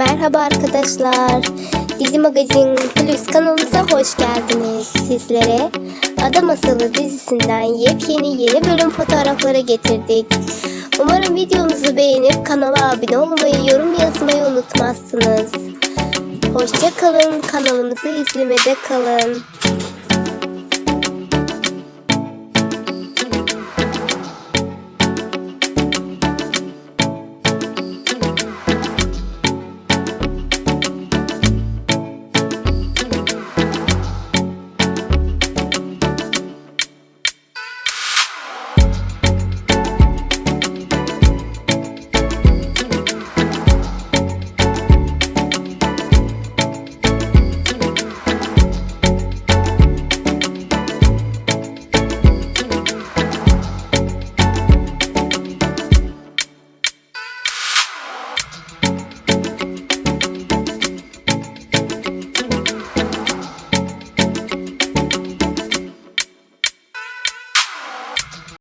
Merhaba arkadaşlar. Dizi Magazin Plus kanalımıza hoş geldiniz. Sizlere Ada Masalı dizisinden yepyeni yeni bölüm fotoğrafları getirdik. Umarım videomuzu beğenip kanala abone olmayı, yorum yazmayı unutmazsınız. Hoşça kalın, kanalımızı izlemede kalın.